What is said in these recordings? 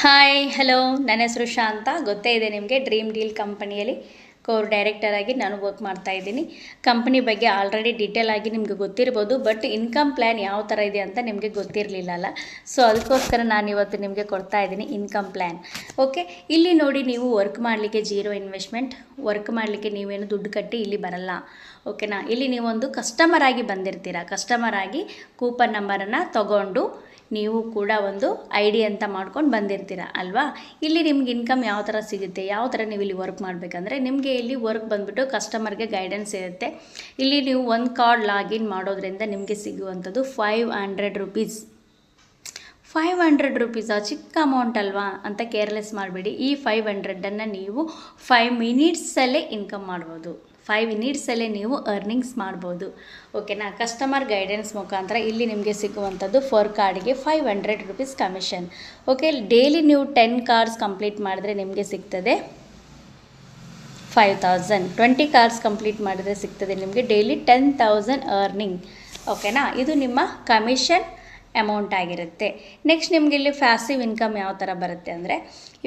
Hi hello ನನ್ನ ಹೆಸರು ಶಾಂತ. ಗೊತ್ತೇ ಇದೆ ನಿಮಗೆ ಡ್ರೀಮ್ ಡೀಲ್ ಕಂಪನಿಯಲ್ಲಿ ಕೋರ್ ಡೈರೆಕ್ಟರ್ ಆಗಿ ನಾನು ವರ್ಕ್ ಮಾಡ್ತಾ ಇದ್ದೀನಿ. ಕಂಪನಿ ಬಗ್ಗೆ ಆಲ್ರೆಡಿ ಡೀಟೇಲ್ ಆಗಿ ನಿಮಗೆ ಗೊತ್ತಿರ್ಬೋದು ಬಟ್ ಇನ್ಕಮ್ ಪ್ಲ್ಯಾನ್ ಯಾವ ಥರ ಇದೆ ಅಂತ ನಿಮಗೆ ಗೊತ್ತಿರಲಿಲ್ಲಲ್ಲ ಸೊ ಅದಕ್ಕೋಸ್ಕರ ನಾನು ಇವತ್ತು ನಿಮಗೆ ಕೊಡ್ತಾ ಇದ್ದೀನಿ ಇನ್ಕಮ್ ಪ್ಲ್ಯಾನ್ ಓಕೆ ಇಲ್ಲಿ ನೋಡಿ ನೀವು ವರ್ಕ್ ಮಾಡಲಿಕ್ಕೆ ಜೀರೋ ಇನ್ವೆಸ್ಟ್ಮೆಂಟ್ ವರ್ಕ್ ಮಾಡಲಿಕ್ಕೆ ನೀವೇನು ದುಡ್ಡು ಕಟ್ಟಿ ಇಲ್ಲಿ ಬರಲ್ಲ. ಓಕೆನಾ ಇಲ್ಲಿ ನೀವೊಂದು ಕಸ್ಟಮರ್ ಆಗಿ ಬಂದಿರ್ತೀರಾ. ಕಸ್ಟಮರ್ ಆಗಿ ಕೂಪನ್ ನಂಬರನ್ನು ತಗೊಂಡು ನೀವು ಕೂಡ ಒಂದು ಐಡಿ ಅಂತ ಮಾಡ್ಕೊಂಡು ಬಂದಿರ್ತೀರ, ಅಲ್ವಾ? ಇಲ್ಲಿ ನಿಮ್ಗೆ ಇನ್ಕಮ್ ಯಾವ ಥರ ಸಿಗುತ್ತೆ, ಯಾವ ಥರ ನೀವು ಇಲ್ಲಿ ವರ್ಕ್ ಮಾಡಬೇಕಂದ್ರೆ, ನಿಮಗೆ ಇಲ್ಲಿ ವರ್ಕ್ ಬಂದುಬಿಟ್ಟು ಕಸ್ಟಮರ್ಗೆ ಗೈಡೆನ್ಸ್ ಇರುತ್ತೆ. ಇಲ್ಲಿ ನೀವು ಒಂದು ಕಾರ್ಡ್ ಲಾಗಿನ್ ಮಾಡೋದ್ರಿಂದ ನಿಮಗೆ ಸಿಗುವಂಥದ್ದು five hundred rupees five hundred ರುಪೀಸಾ ಚಿಕ್ಕ ಅಮೌಂಟ್ ಅಲ್ವಾ? ಅಂತ ಕೇರ್ಲೆಸ್ ಮಾಡಬೇಡಿ. ಈ ಫೈವ್ ಹಂಡ್ರೆಡನ್ನು ನೀವು ಫೈವ್ ಮಿನಿಟ್ಸಲ್ಲೇ ಇನ್ಕಮ್ ಮಾಡ್ಬೋದು. ಫೈವ್ ಮಿನಿಟ್ಸಲ್ಲೇ ನೀವು ಅರ್ನಿಂಗ್ಸ್ ಮಾಡ್ಬೋದು. ಓಕೆನಾ ಕಸ್ಟಮರ್ ಗೈಡೆನ್ಸ್ ಮುಖಾಂತರ ಇಲ್ಲಿ ನಿಮಗೆ ಸಿಗುವಂಥದ್ದು ಫೋರ್ ಕಾರ್ಡ್ಗೆ five hundred rupees commission okay daily ನೀವು ಟೆನ್ ಕಾರ್ಡ್ಸ್ ಕಂಪ್ಲೀಟ್ ಮಾಡಿದ್ರೆ ನಿಮಗೆ ಸಿಗ್ತದೆ five thousand twenty cards complete ಮಾಡಿದರೆ ಸಿಗ್ತದೆ ನಿಮಗೆ ಡೈಲಿ ಟೆನ್ ತೌಸಂಡ್ ಅರ್ನಿಂಗ್ ಓಕೆನಾ ಇದು ನಿಮ್ಮ ಕಮಿಷನ್ ಅಮೌಂಟ್ ಆಗಿರುತ್ತೆ. ನೆಕ್ಸ್ಟ್ ನಿಮಗೆ ಇಲ್ಲಿ ಫ್ಯಾಸಿವ್ ಇನ್ಕಮ್ ಯಾವ ಥರ ಬರುತ್ತೆ ಅಂದರೆ,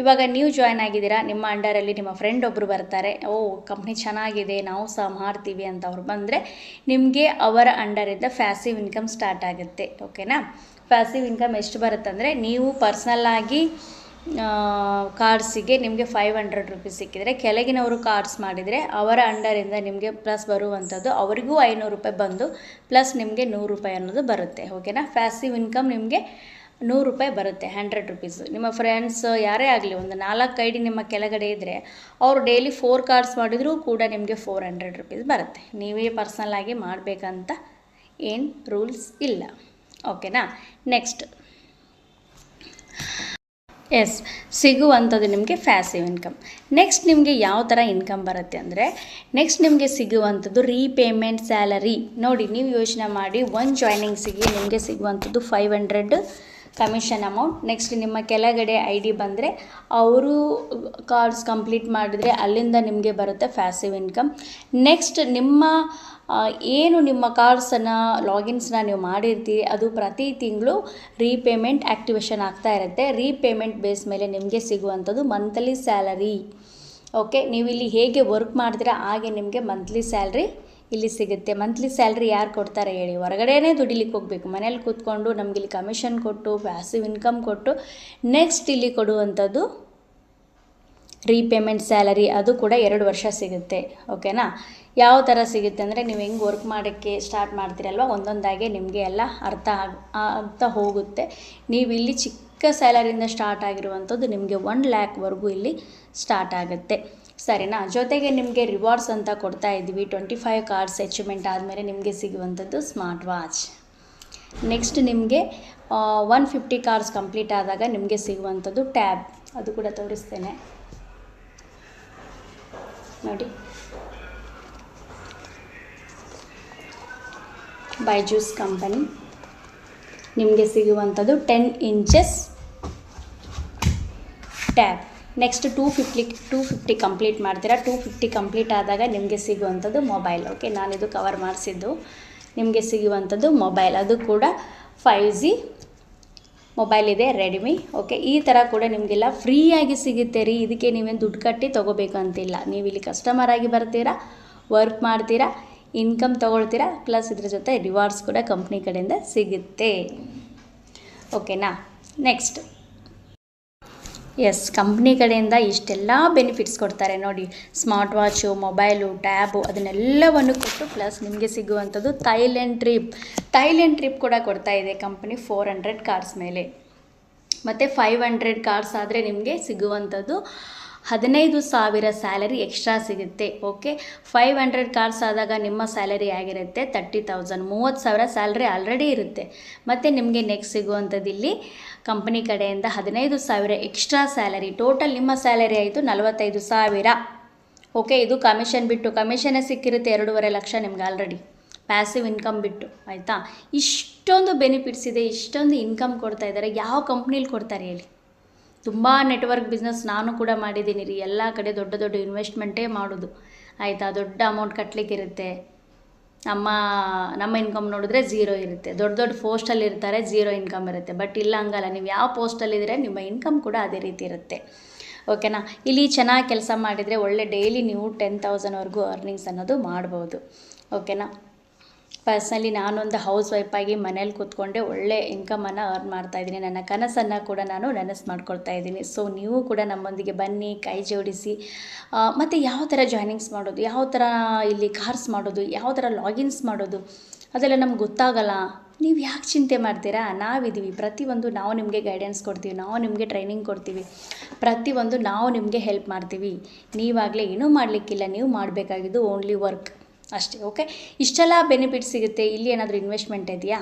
ಇವಾಗ ನೀವು ಜಾಯ್ನ್ ಆಗಿದ್ದೀರಾ, ನಿಮ್ಮ ಅಂಡರಲ್ಲಿ ನಿಮ್ಮ ಫ್ರೆಂಡ್ ಒಬ್ಬರು ಬರ್ತಾರೆ, ಓ ಕಂಪ್ನಿ ಚೆನ್ನಾಗಿದೆ, ನಾವು ಸಹ ಮಾಡ್ತೀವಿ ಅಂತ ಅವ್ರು ಬಂದರೆ, ನಿಮಗೆ ಅವರ ಅಂಡರಿಂದ ಫ್ಯಾಸಿವ್ ಇನ್ಕಮ್ ಸ್ಟಾರ್ಟ್ ಆಗುತ್ತೆ. ಓಕೆನಾ ಫ್ಯಾಸಿವ್ ಇನ್ಕಮ್ ಎಷ್ಟು ಬರುತ್ತೆ ಅಂದರೆ ನೀವು ಪರ್ಸ್ನಲ್ಲಾಗಿ ಕಾರ್ಡ್ಸಿಗೆ ನಿಮಗೆ ಫೈವ್ ಹಂಡ್ರೆಡ್ ರುಪೀಸ್ ಸಿಕ್ಕಿದರೆ ಕೆಳಗಿನವರು ಕಾರ್ಡ್ಸ್ ಮಾಡಿದರೆ ಅವರ ಅಂಡರಿಂದ ನಿಮಗೆ ಪ್ಲಸ್ ಬರುವಂಥದ್ದು ಅವರಿಗೂ ಐನೂರು ರೂಪಾಯಿ ಬಂದು ಪ್ಲಸ್ ನಿಮಗೆ ನೂರು ರೂಪಾಯಿ ಅನ್ನೋದು ಬರುತ್ತೆ ಓಕೆನಾ ಫ್ಯಾಸಿವ್ ಇನ್ಕಮ್ ನಿಮಗೆ ನೂರು ರೂಪಾಯಿ ಬರುತ್ತೆ ಹಂಡ್ರೆಡ್ ರುಪೀಸು ನಿಮ್ಮ ಫ್ರೆಂಡ್ಸ್ ಯಾರೇ ಆಗಲಿ, ಒಂದು ನಾಲ್ಕು ಐ ಡಿ ನಿಮ್ಮ ಕೆಳಗಡೆ ಇದ್ದರೆ ಅವರು ಡೈಲಿ ಫೋರ್ ಕಾರ್ಡ್ಸ್ ಮಾಡಿದರೂ ಕೂಡ ನಿಮಗೆ ಫೋರ್ ಹಂಡ್ರೆಡ್ ರುಪೀಸ್ ಬರುತ್ತೆ. ನೀವೇ ಪರ್ಸ್ನಲ್ಲಾಗಿ ಮಾಡಬೇಕಂತ ಏನು ರೂಲ್ಸ್ ಇಲ್ಲ ಓಕೆನಾ ನೆಕ್ಸ್ಟ್ ಎಸ್, ಸಿಗುವಂಥದ್ದು ನಿಮಗೆ ಫ್ಯಾಸಿವ್ ಇನ್ಕಮ್ ನೆಕ್ಸ್ಟ್ ನಿಮಗೆ ಯಾವ ಥರ ಇನ್ಕಮ್ ಬರುತ್ತೆ ಅಂದರೆ ನೆಕ್ಸ್ಟ್ ನಿಮಗೆ ಸಿಗುವಂಥದ್ದು ರೀಪೇಮೆಂಟ್ ಸ್ಯಾಲರಿ ನೋಡಿ, ನೀವು ಯೋಚನೆ ಮಾಡಿ ಒಂದು ಜಾಯ್ನಿಂಗ್ಸಿಗೆ ನಿಮಗೆ ಸಿಗುವಂಥದ್ದು five hundred commission amount next ನಿಮ್ಮ ಕೆಳಗಡೆ ಐ ಡಿ ಬಂದರೆ, ಅವರು ಕಾರ್ಡ್ಸ್ ಕಂಪ್ಲೀಟ್ ಮಾಡಿದರೆ ಅಲ್ಲಿಂದ ನಿಮಗೆ ಬರುತ್ತೆ ಫ್ಯಾಸಿವ್ ಇನ್ಕಮ್ ನೆಕ್ಸ್ಟ್ ನಿಮ್ಮ ಏನು ನಿಮ್ಮ ಕಾರ್ಡ್ಸನ್ನು, ಲಾಗಿನ್ಸ್ನ ನೀವು ಮಾಡಿರ್ತೀರಿ, ಅದು ಪ್ರತಿ ತಿಂಗಳು ರೀಪೇಮೆಂಟ್ ಆ್ಯಕ್ಟಿವೇಶನ್ ಆಗ್ತಾ ಇರುತ್ತೆ. ರೀಪೇಮೆಂಟ್ ಬೇಸ್ ಮೇಲೆ ನಿಮಗೆ ಸಿಗುವಂಥದ್ದು ಮಂತ್ಲಿ ಸ್ಯಾಲರಿ. ಓಕೆ ನೀವು ಇಲ್ಲಿ ಹೇಗೆ ವರ್ಕ್ ಮಾಡ್ತೀರಾ, ಹಾಗೆ ನಿಮಗೆ ಮಂತ್ಲಿ ಸ್ಯಾಲ್ರಿ ಇಲ್ಲಿ ಸಿಗುತ್ತೆ. ಮಂತ್ಲಿ ಸ್ಯಾಲ್ರಿ ಯಾರು ಕೊಡ್ತಾರೆ ಹೇಳಿ. ಹೊರಗಡೆನೇ ದುಡಿಲಿಕ್ಕೆ ಹೋಗಬೇಕು. ಮನೇಲಿ ಕೂತ್ಕೊಂಡು ನಮ್ಗೆ ಇಲ್ಲಿ ಕಮಿಷನ್ ಕೊಟ್ಟು ಪ್ಯಾಸಿವ್ ಇನ್ಕಮ್ ಕೊಟ್ಟು ನೆಕ್ಸ್ಟ್ ಇಲ್ಲಿ ಕೊಡುವಂಥದ್ದು ರೀಪೇಮೆಂಟ್ ಸ್ಯಾಲರಿ. ಅದು ಕೂಡ ಎರಡು ವರ್ಷ ಸಿಗುತ್ತೆ. ಓಕೆನಾ? ಯಾವ ಥರ ಸಿಗುತ್ತೆ ಅಂದರೆ ನೀವು ಹೆಂಗೆ ವರ್ಕ್ ಮಾಡೋಕ್ಕೆ ಸ್ಟಾರ್ಟ್ ಮಾಡ್ತೀರಲ್ವ? ಒಂದೊಂದಾಗೆ ನಿಮಗೆ ಎಲ್ಲ ಅರ್ಥ ಆಗ ಅಂತ ಹೋಗುತ್ತೆ. ನೀವು ಇಲ್ಲಿ ಚಿಕ್ಕ ಸ್ಯಾಲರಿಯಿಂದ ಸ್ಟಾರ್ಟ್ ಆಗಿರುವಂಥದ್ದು ನಿಮಗೆ ಒನ್ ಲ್ಯಾಕ್ವರೆಗೂ ಇಲ್ಲಿ ಸ್ಟಾರ್ಟ್ ಆಗುತ್ತೆ. ಸರಿನಾ? ಜೊತೆಗೆ ನಿಮಗೆ ರಿವಾರ್ಡ್ಸ್ ಅಂತ ಕೊಡ್ತಾ ಇದ್ವಿ ಟ್ವೆಂಟಿ ಫೈವ್ ಕಾರ್ಡ್ಸ್ ಅಚೀವ್ಮೆಂಟ್ ಆದಮೇಲೆ ನಿಮಗೆ ಸಿಗುವಂಥದ್ದು ಸ್ಮಾರ್ಟ್ ವಾಚ್ ನೆಕ್ಸ್ಟ್ ನಿಮಗೆ ಒನ್ ಫಿಫ್ಟಿ ಕಾರ್ಸ್ ಕಂಪ್ಲೀಟ್ ಆದಾಗ ನಿಮಗೆ ಸಿಗುವಂಥದ್ದು ಟ್ಯಾಬ್ ಅದು ಕೂಡ ತೋರಿಸ್ತೇನೆ. ನೋಡಿ. ಬೈಜೂಸ್ ಕಂಪನಿ ನಿಮಗೆ ಸಿಗುವಂಥದ್ದು ten inches tab next two fifty two fifty complete ಮಾಡ್ತೀರಾ? ಟೂ ಫಿಫ್ಟಿ ಕಂಪ್ಲೀಟ್ ಆದಾಗ ನಿಮಗೆ ಸಿಗುವಂಥದ್ದು ಮೊಬೈಲ್ ಓಕೆ ನಾನಿದು ಕವರ್ ಮಾಡಿಸಿದ್ದು. ನಿಮಗೆ ಸಿಗುವಂಥದ್ದು ಮೊಬೈಲ್ ಅದು ಕೂಡ ಫೈವ್ ಜಿ ಮೊಬೈಲ್ ಇದೆ ರೆಡ್ಮಿ ಓಕೆ ಈ ಥರ ಕೂಡ ನಿಮಗೆಲ್ಲ ಫ್ರೀಯಾಗಿ ಸಿಗುತ್ತೆ ರೀ. ಇದಕ್ಕೆ ನೀವೇನು ದುಡ್ಡು ಕಟ್ಟಿ ತೊಗೋಬೇಕು ಅಂತಿಲ್ಲ. ನೀವು ಇಲ್ಲಿ ಕಸ್ಟಮರ್ ಆಗಿ ಬರ್ತೀರಾ? ವರ್ಕ್ ಮಾಡ್ತೀರಾ? ಇನ್ಕಮ್ ತೊಗೊಳ್ತೀರಾ? ಪ್ಲಸ್ ಇದ್ರ ಜೊತೆ ರಿವಾರ್ಡ್ಸ್ ಕೂಡ ಕಂಪ್ನಿ ಕಡೆಯಿಂದ ಸಿಗುತ್ತೆ. ಓಕೆನಾ? ನೆಕ್ಸ್ಟ್ ಎಸ್ ಕಂಪ್ನಿ ಕಡೆಯಿಂದ ಇಷ್ಟೆಲ್ಲ ಬೆನಿಫಿಟ್ಸ್ ಕೊಡ್ತಾರೆ ನೋಡಿ. ಸ್ಮಾರ್ಟ್ ವಾಚು ಮೊಬೈಲು ಟ್ಯಾಬು ಅದನ್ನೆಲ್ಲವನ್ನು ಕೊಟ್ಟು ಪ್ಲಸ್ ನಿಮಗೆ ಸಿಗುವಂಥದ್ದು ಥೈಲ್ಯಾಂಡ್ ಟ್ರಿಪ್ ಥೈಲ್ಯಾಂಡ್ ಟ್ರಿಪ್ ಕೂಡ ಕೊಡ್ತಾ ಇದೆ ಕಂಪ್ನಿ ಫೋರ್ ಹಂಡ್ರೆಡ್ ಕಾರ್ಸ್ ಮೇಲೆ. ಮತ್ತು ಫೈವ್ ಹಂಡ್ರೆಡ್ ಕಾರ್ಸ್ ಆದರೆ ನಿಮಗೆ ಸಿಗುವಂಥದ್ದು ಹದಿನೈದು ಸಾವಿರ ಸ್ಯಾಲರಿ ಎಕ್ಸ್ಟ್ರಾ ಸಿಗುತ್ತೆ, ಓಕೆ? ಫೈವ್ ಹಂಡ್ರೆಡ್ ಕಾರ್ಸ್ ಆದಾಗ ನಿಮ್ಮ ಸ್ಯಾಲರಿ ಆಗಿರುತ್ತೆ, ತರ್ಟಿ ತೌಸಂಡ್. ಮೂವತ್ತು ಸಾವಿರ ಸ್ಯಾಲ್ರಿ ಆಲ್ರೆಡಿ ಇರುತ್ತೆ. ಮತ್ತು ನಿಮಗೆ ನೆಕ್ಸ್ಟ್ ಸಿಗುವಂಥದ್ದು ಇಲ್ಲಿ, ಕಂಪನಿ ಕಡೆಯಿಂದ ಹದಿನೈದು ಸಾವಿರ ಎಕ್ಸ್ಟ್ರಾ ಸ್ಯಾಲರಿ. ಟೋಟಲ್ ನಿಮ್ಮ ಸ್ಯಾಲರಿ ಆಯಿತು ನಲವತ್ತೈದು ಸಾವಿರ. ಓಕೆ, ಇದು ಕಮಿಷನ್ ಬಿಟ್ಟು ಕಮಿಷನ್ನೇ ಸಿಕ್ಕಿರುತ್ತೆ ಎರಡೂವರೆ ಲಕ್ಷ ನಿಮ್ಗೆ ಆಲ್ರೆಡಿ. ಪ್ಯಾಸಿವ್ ಇನ್ಕಮ್ ಬಿಟ್ಟು, ಆಯಿತಾ? ಇಷ್ಟೊಂದು ಬೆನಿಫಿಟ್ಸ್ ಇದೆ, ಇಷ್ಟೊಂದು ಇನ್ಕಮ್ ಕೊಡ್ತಾ ಇದ್ದಾರೆ. ಯಾವ ಕಂಪ್ನೀಲಿ ಕೊಡ್ತಾರೆ ಹೇಳಿ? ತುಂಬ ನೆಟ್ವರ್ಕ್ ಬಿಸ್ನೆಸ್ ನಾನು ಕೂಡ ಮಾಡಿದ್ದೀನಿ ರೀ. ಎಲ್ಲ ಕಡೆ ದೊಡ್ಡ ದೊಡ್ಡ ಇನ್ವೆಸ್ಟ್ಮೆಂಟೇ ಮಾಡೋದು. ಆಯಿತಾ? ದೊಡ್ಡ ಅಮೌಂಟ್ ಕಟ್ಟಲಿಕ್ಕಿರುತ್ತೆ ನಮ್ಮ ನಮ್ಮ ಇನ್ಕಮ್ ನೋಡಿದ್ರೆ ಝೀರೋ ಇರುತ್ತೆ. ದೊಡ್ಡ ದೊಡ್ಡ ಪೋಸ್ಟಲ್ಲಿ ಇರ್ತಾರೆ ಝೀರೋ ಇನ್ಕಮ್ ಇರುತ್ತೆ. ಬಟ್ ಇಲ್ಲ ಹಂಗಲ್ಲ. ನೀವು ಯಾವ ಪೋಸ್ಟಲ್ಲಿದ್ದರೆ ನಿಮ್ಮ ಇನ್ಕಮ್ ಕೂಡ ಅದೇ ರೀತಿ ಇರುತ್ತೆ. ಓಕೆನಾ ಇಲ್ಲಿ ಚೆನ್ನಾಗಿ ಕೆಲಸ ಮಾಡಿದರೆ ಒಳ್ಳೆ ಡೈಲಿ ನೀವು ಟೆನ್ ತೌಸಂಡ್ವರೆಗೂ ಅರ್ನಿಂಗ್ಸ್ ಅನ್ನೋದು ಮಾಡ್ಬೋದು. ಓಕೆನಾ ಪರ್ಸ್ನಲಿ ನಾನೊಂದು ಹೌಸ್ ವೈಫಾಗಿ ಮನೇಲಿ ಕೂತ್ಕೊಂಡೆ ಒಳ್ಳೆ ಇನ್ಕಮನ್ನು ಅರ್ನ್ ಮಾಡ್ತಾ ಇದ್ದೀನಿ. ನನ್ನ ಕನಸನ್ನು ಕೂಡ ನಾನು ನನಸು ಮಾಡ್ಕೊಳ್ತಾ ಇದ್ದೀನಿ. ಸೊ ನೀವು ಕೂಡ ನಮ್ಮೊಂದಿಗೆ ಬನ್ನಿ, ಕೈ ಜೋಡಿಸಿ. ಮತ್ತು ಯಾವ ಥರ ಜಾಯ್ನಿಂಗ್ಸ್ ಮಾಡೋದು? ಯಾವ ಥರ ಇಲ್ಲಿ ಕಾರ್ಸ್ ಮಾಡೋದು? ಯಾವ ಥರ ಲಾಗಿನ್ಸ್ ಮಾಡೋದು? ಅದೆಲ್ಲ ನಮ್ಗೆ ಗೊತ್ತಾಗಲ್ಲ. ನೀವು ಯಾಕೆ ಚಿಂತೆ ಮಾಡ್ತೀರಾ? ನಾವಿದ್ದೀವಿ. ಪ್ರತಿಯೊಂದು ನಾವು ನಿಮಗೆ ಗೈಡೆನ್ಸ್ ಕೊಡ್ತೀವಿ. ನಾವು ನಿಮಗೆ ಟ್ರೈನಿಂಗ್ ಕೊಡ್ತೀವಿ. ಪ್ರತಿಯೊಂದು ನಾವು ನಿಮಗೆ ಹೆಲ್ಪ್ ಮಾಡ್ತೀವಿ. ನೀವಾಗಲೇ ಏನೂ ಮಾಡಲಿಕ್ಕಿಲ್ಲ. ನೀವು ಮಾಡಬೇಕಾಗಿದ್ದು ಓನ್ಲಿ ವರ್ಕ್ ಅಷ್ಟೇ ಓಕೆ ಇಷ್ಟೆಲ್ಲ ಬೆನಿಫಿಟ್ ಸಿಗುತ್ತೆ, ಇಲ್ಲಿ ಏನಾದರೂ ಇನ್ವೆಸ್ಟ್ಮೆಂಟ್ ಇದೆಯಾ?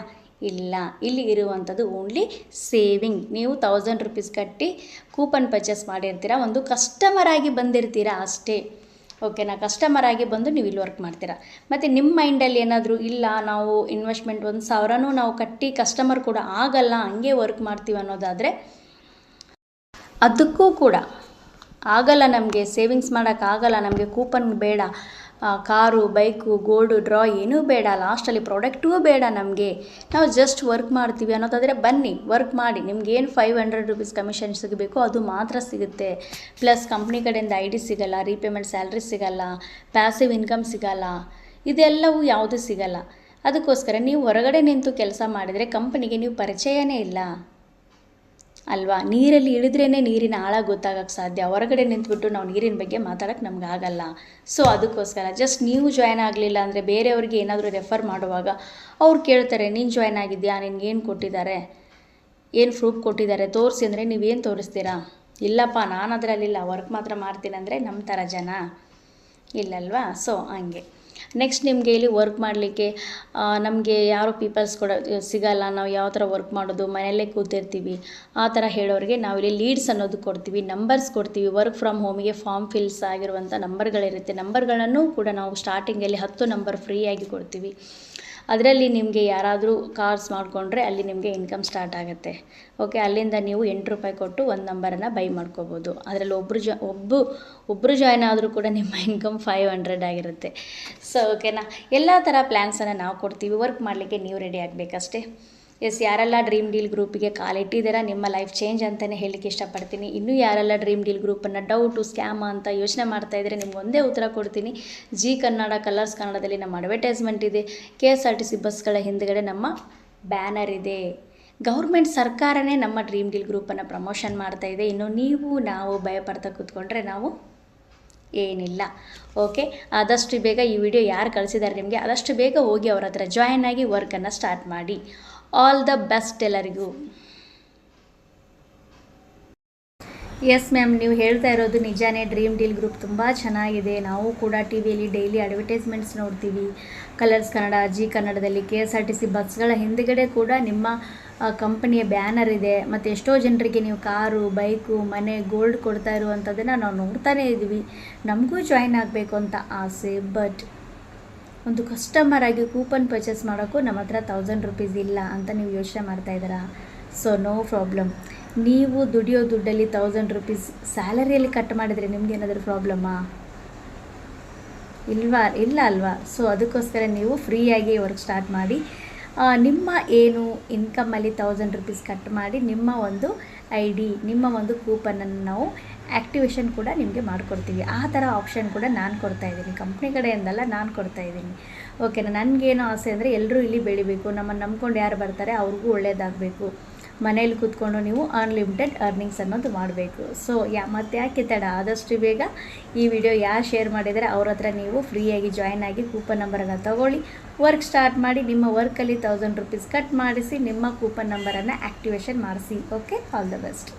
ಇಲ್ಲ. ಇಲ್ಲಿ ಇರುವಂಥದ್ದು ಓನ್ಲಿ ಸೇವಿಂಗ್ ನೀವು ತೌಸಂಡ್ ರುಪೀಸ್ ಕಟ್ಟಿ ಕೂಪನ್ ಪರ್ಚೇಸ್ ಮಾಡಿರ್ತೀರಾ, ಒಂದು ಕಸ್ಟಮರ್ ಆಗಿ ಬಂದಿರ್ತೀರಾ ಅಷ್ಟೇ. ಓಕೆನಾ ಕಸ್ಟಮರ್ ಆಗಿ ಬಂದು ನೀವು ಇಲ್ಲಿ ವರ್ಕ್ ಮಾಡ್ತೀರಾ. ಮತ್ತು ನಿಮ್ಮ ಮೈಂಡಲ್ಲಿ ಏನಾದರೂ ಇಲ್ಲ, ನಾವು ಇನ್ವೆಸ್ಟ್ಮೆಂಟ್ ಒಂದು ಸಾವಿರನೂ ನಾವು ಕಟ್ಟಿ ಕಸ್ಟಮರ್ ಕೂಡ ಆಗಲ್ಲ, ಹಂಗೆ ವರ್ಕ್ ಮಾಡ್ತೀವಿ ಅನ್ನೋದಾದರೆ, ಅದಕ್ಕೂ ಕೂಡ ಆಗಲ್ಲ ನಮಗೆ ಸೇವಿಂಗ್ಸ್ ಮಾಡೋಕ್ಕಾಗಲ್ಲ ನಮಗೆ ಕೂಪನ್ ಬೇಡ. ಕಾರು, ಬೈಕು ಗೋಲ್ಡು ಡ್ರಾ ಏನೂ ಬೇಡ. ಲಾಸ್ಟಲ್ಲಿ ಪ್ರಾಡಕ್ಟೂ ಬೇಡ ನಮಗೆ. ನಾವು ಜಸ್ಟ್ ವರ್ಕ್ ಮಾಡ್ತೀವಿ ಅನ್ನೋದಾದರೆ ಬನ್ನಿ, ವರ್ಕ್ ಮಾಡಿ. ನಿಮ್ಗೇನು ಫೈವ್ ಹಂಡ್ರೆಡ್ ರುಪೀಸ್ ಕಮಿಷನ್ ಸಿಗಬೇಕು, ಅದು ಮಾತ್ರ ಸಿಗುತ್ತೆ. ಪ್ಲಸ್ ಕಂಪ್ನಿ ಕಡೆಯಿಂದ ಐ ಡಿ ಸಿಗಲ್ಲ ರೀಪೇಮೆಂಟ್ ಸ್ಯಾಲ್ರಿ ಸಿಗಲ್ಲ ಪ್ಯಾಸಿವ್ ಇನ್ಕಮ್ ಸಿಗಲ್ಲ. ಇದೆಲ್ಲವೂ ಯಾವುದೂ ಸಿಗಲ್ಲ. ಅದಕ್ಕೋಸ್ಕರ ನೀವು ಹೊರಗಡೆ ನಿಂತು ಕೆಲಸ ಮಾಡಿದರೆ ಕಂಪನಿಗೆ ನೀವು ಪರಿಚಯನೇ ಇಲ್ಲ. ಅಲ್ವಾ? ನೀರಲ್ಲಿ ಇಳಿದ್ರೇ ನೀರಿನ ಆಳ ಗೊತ್ತಾಗಕ್ಕೆ ಸಾಧ್ಯ. ಹೊರಗಡೆ ನಿಂತ್ಬಿಟ್ಟು ನಾವು ನೀರಿನ ಬಗ್ಗೆ ಮಾತಾಡೋಕ್ಕೆ ನಮ್ಗೆ ಆಗಲ್ಲ. ಸೊ ಅದಕ್ಕೋಸ್ಕರ ಜಸ್ಟ್ ನೀವು ಜಾಯ್ನ್ ಆಗಲಿಲ್ಲ ಅಂದರೆ ಬೇರೆಯವ್ರಿಗೆ ಏನಾದರೂ ರೆಫರ್ ಮಾಡುವಾಗ ಅವ್ರು ಕೇಳ್ತಾರೆ, ನೀನು ಜಾಯ್ನ್ ಆಗಿದ್ಯಾ? ನಿನ್ಗೇನು ಕೊಟ್ಟಿದ್ದಾರೆ? ಏನು ಪ್ರೂಫ್ ಕೊಟ್ಟಿದ್ದಾರೆ? ತೋರಿಸಿ ಅಂದರೆ ನೀವೇನು ತೋರಿಸ್ತೀರಾ? ಇಲ್ಲಪ್ಪ, ನಾನು ಅದರಲ್ಲಿಲ್ಲ ವರ್ಕ್ ಮಾತ್ರ ಮಾಡ್ತೀನಿ ಅಂದರೆ ನಮ್ಮ ಥರ ಜನ. ಇಲ್ಲಲ್ವಾ? ಸೊ ಹಂಗೆ. ನೆಕ್ಸ್ಟ್ ನಿಮಗೆ ಇಲ್ಲಿ ವರ್ಕ್ ಮಾಡಲಿಕ್ಕೆ ನಮಗೆ ಯಾರು ಪೀಪಲ್ಸ್ ಕೂಡ ಸಿಗಲ್ಲ, ನಾವು ಯಾವ ಥರ ವರ್ಕ್ ಮಾಡೋದು, ಮನೆಯಲ್ಲೇ ಕೂತಿರ್ತೀವಿ, ಆ ಥರ ಹೇಳೋರಿಗೆ ಇಲ್ಲಿ ಲೀಡ್ಸ್ ಅನ್ನೋದು ಕೊಡ್ತೀವಿ ನಂಬರ್ಸ್ ಕೊಡ್ತೀವಿ ವರ್ಕ್ ಫ್ರಮ್ ಹೋಮಿಗೆ ಫಾರ್ಮ್ ಫಿಲ್ಸ್ ಆಗಿರುವಂಥ ನಂಬರ್ಗಳಿರುತ್ತೆ ನಂಬರ್ಗಳನ್ನು ಕೂಡ ನಾವು ಸ್ಟಾರ್ಟಿಂಗಲ್ಲಿ ಹತ್ತು ನಂಬರ್ ಫ್ರೀಯಾಗಿ ಕೊಡ್ತೀವಿ. ಅದರಲ್ಲಿ ನಿಮಗೆ ಯಾರಾದರೂ ಕಾರ್ಸ್ ಮಾಡಿಕೊಂಡ್ರೆ ಅಲ್ಲಿ ನಿಮಗೆ ಇನ್ಕಮ್ ಸ್ಟಾರ್ಟ್ ಆಗುತ್ತೆ. ಓಕೆ ಅಲ್ಲಿಂದ ನೀವು ಎಂಟು ರೂಪಾಯಿ ಕೊಟ್ಟು ಒಂದು ನಂಬರನ್ನು ಬೈ ಮಾಡ್ಕೋಬೋದು. ಅದರಲ್ಲಿ ಒಬ್ಬರು ಜಾ ಒಬ್ಬರು ಒಬ್ಬರು ಜಾಯ್ನ್ ಆದರೂ ಕೂಡ ನಿಮ್ಮ ಇನ್ಕಮ್ ಫೈವ್ ಹಂಡ್ರೆಡ್ ಆಗಿರುತ್ತೆ. ಸೊ ಓಕೆನಾ ಎಲ್ಲ ಥರ ಪ್ಲ್ಯಾನ್ಸನ್ನು ನಾವು ಕೊಡ್ತೀವಿ. ವರ್ಕ್ ಮಾಡಲಿಕ್ಕೆ ನೀವು ರೆಡಿ ಆಗಬೇಕಷ್ಟೇ? ಎಸ್, ಯಾರೆಲ್ಲ ಡ್ರೀಮ್ ಡೀಲ್ ಗ್ರೂಪಿಗೆ ಕಾಲಿಟ್ಟಿದ್ದೀರಾ ನಿಮ್ಮ ಲೈಫ್ ಚೇಂಜ್ ಅಂತಲೇ ಹೇಳಲಿಕ್ಕೆ ಇಷ್ಟಪಡ್ತೀನಿ. ಇನ್ನೂ ಯಾರೆಲ್ಲ ಡ್ರೀಮ್ ಡೀಲ್ ಗ್ರೂಪನ್ನು ಡೌಟು ಸ್ಕ್ಯಾಮ್ ಅಂತ ಯೋಚನೆ ಮಾಡ್ತಾ ಇದ್ದರೆ, ನಿಮ್ಗೆ ಒಂದೇ ಉತ್ತರ ಕೊಡ್ತೀನಿ. ಜಿ ಕನ್ನಡ ಕಲರ್ಸ್ ಕನ್ನಡದಲ್ಲಿ ನಮ್ಮ ಅಡ್ವರ್ಟೈಸ್ಮೆಂಟ್ ಇದೆ. K S R T C ಬಸ್ಗಳ ಹಿಂದುಗಡೆ ನಮ್ಮ ಬ್ಯಾನರ್ ಇದೆ. ಗೌರ್ಮೆಂಟ್ ಸರ್ಕಾರನೇ ನಮ್ಮ ಡ್ರೀಮ್ ಡೀಲ್ ಗ್ರೂಪನ್ನು ಪ್ರಮೋಷನ್ ಮಾಡ್ತಾ ಇದೆ. ಇನ್ನು ನೀವು, ನಾವು ಭಯಪಡ್ತಾ ಕೂತ್ಕೊಂಡ್ರೆ ನಾವು ಏನಿಲ್ಲ. ಓಕೆ ಆದಷ್ಟು ಬೇಗ ಈ ವಿಡಿಯೋ ಯಾರು ಕಳಿಸಿದ್ದಾರೆ ನಿಮಗೆ, ಆದಷ್ಟು ಬೇಗ ಹೋಗಿ ಅವ್ರ ಹತ್ರ ಜಾಯ್ನ್ ಆಗಿ ವರ್ಕನ್ನು ಸ್ಟಾರ್ಟ್ ಮಾಡಿ. ಆಲ್ ದ ಬೆಸ್ಟ್ ಎಲ್ಲರಿಗೂ. ಎಸ್ ಮ್ಯಾಮ್ ನೀವು ಹೇಳ್ತಾ ಇರೋದು ನಿಜಾನೇ ಡ್ರೀಮ್ ಡೀಲ್ ಗ್ರೂಪ್ ತುಂಬ ಚೆನ್ನಾಗಿದೆ. ನಾವು ಕೂಡ ಟಿ ವಿಯಲ್ಲಿ ಡೈಲಿ ಅಡ್ವರ್ಟೈಸ್ಮೆಂಟ್ಸ್ ನೋಡ್ತೀವಿ. ಕಲರ್ಸ್ ಕನ್ನಡ ಜಿ ಕನ್ನಡದಲ್ಲಿ K S R T C ಬಸ್ಗಳ ಹಿಂದುಗಡೆ ಕೂಡ ನಿಮ್ಮ ಕಂಪನಿಯ ಬ್ಯಾನರ್ ಇದೆ. ಮತ್ತು ಎಷ್ಟೋ ಜನರಿಗೆ ನೀವು ಕಾರು, ಬೈಕು, ಮನೆ ಗೋಲ್ಡ್ ಕೊಡ್ತಾ ಇರುವಂಥದ್ದನ್ನು ನಾವು ನೋಡ್ತಾನೇ ಇದ್ದೀವಿ ನಮಗೂ ಜಾಯ್ನ್ ಆಗಬೇಕು ಅಂತ ಆಸೆ ಬಟ್ ಒಂದು ಕಸ್ಟಮರ್ ಆಗಿ ಕೂಪನ್ ಪರ್ಚೇಸ್ ಮಾಡೋಕ್ಕೂ ನಮ್ಮ ಹತ್ರ ತೌಸಂಡ್ ರುಪೀಸ್ ಇಲ್ಲ ಅಂತ ನೀವು ಯೋಚನೆ ಮಾಡ್ತಾ ಇದ್ದೀರಾ? ಸೊ ನೋ ಪ್ರಾಬ್ಲಮ್ ನೀವು ದುಡಿಯೋ ದುಡ್ಡಲ್ಲಿ ತೌಸಂಡ್ ರುಪೀಸ್ ಸ್ಯಾಲರಿಯಲ್ಲಿ ಕಟ್ ಮಾಡಿದರೆ ನಿಮ್ಗೆ ಏನಾದರೂ ಪ್ರಾಬ್ಲಮ್ಮಾ ಇಲ್ವಾ? ಇಲ್ಲ ಅಲ್ವಾ? ಸೊ ಅದಕ್ಕೋಸ್ಕರ ನೀವು ಫ್ರೀಯಾಗಿ ವರ್ಕ್ ಸ್ಟಾರ್ಟ್ ಮಾಡಿ ನಿಮ್ಮ ಏನು ಇನ್ಕಮಲ್ಲಿ ತೌಸಂಡ್ ರುಪೀಸ್ ಕಟ್ ಮಾಡಿ, ನಿಮ್ಮ ಒಂದು ಐ ಡಿ ನಿಮ್ಮ ಒಂದು ಕೂಪನನ್ನು ನಾವು ಆ್ಯಕ್ಟಿವೇಶನ್ ಕೂಡ ನಿಮಗೆ ಮಾಡಿಕೊಡ್ತೀವಿ. ಆ ಥರ ಆಪ್ಷನ್ ಕೂಡ ನಾನು ಕೊಡ್ತಾ ಇದ್ದೀನಿ. ಕಂಪ್ನಿ ಕಡೆಯಿಂದಲ್ಲ ನಾನು ಕೊಡ್ತಾ ಇದ್ದೀನಿ. ಓಕೆನಾ ನನಗೇನು ಆಸೆ ಅಂದರೆ ಎಲ್ಲರೂ ಇಲ್ಲಿ ಬೆಳಿಬೇಕು. ನಮ್ಮನ್ನು ನಂಬ್ಕೊಂಡು ಯಾರು ಬರ್ತಾರೆ ಅವ್ರಿಗೂ ಒಳ್ಳೇದಾಗಬೇಕು. ಮನೇಲಿ ಕೂತ್ಕೊಂಡು ನೀವು ಅನ್ಲಿಮಿಟೆಡ್ ಅರ್ನಿಂಗ್ಸ್ ಅನ್ನೋದು ಮಾಡಬೇಕು. ಸೊ ಯಾ, ಮತ್ತೆ ಯಾಕೆ ತಡ? ಆದಷ್ಟು ಬೇಗ ಈ ವಿಡಿಯೋ ಯಾರು ಶೇರ್ ಮಾಡಿದರೆ ಅವ್ರ ಹತ್ರ ನೀವು ಫ್ರೀಯಾಗಿ ಜಾಯ್ನ್ ಆಗಿ ಕೂಪನ್ ನಂಬರನ್ನು ತಗೊಳ್ಳಿ. ವರ್ಕ್ ಸ್ಟಾರ್ಟ್ ಮಾಡಿ ನಿಮ್ಮ ವರ್ಕಲ್ಲಿ ತೌಸಂಡ್ ರುಪೀಸ್ ಕಟ್ ಮಾಡಿಸಿ ನಿಮ್ಮ ಕೂಪನ್ ನಂಬರನ್ನು ಆ್ಯಕ್ಟಿವೇಶನ್ ಮಾಡಿಸಿ. Okay all the best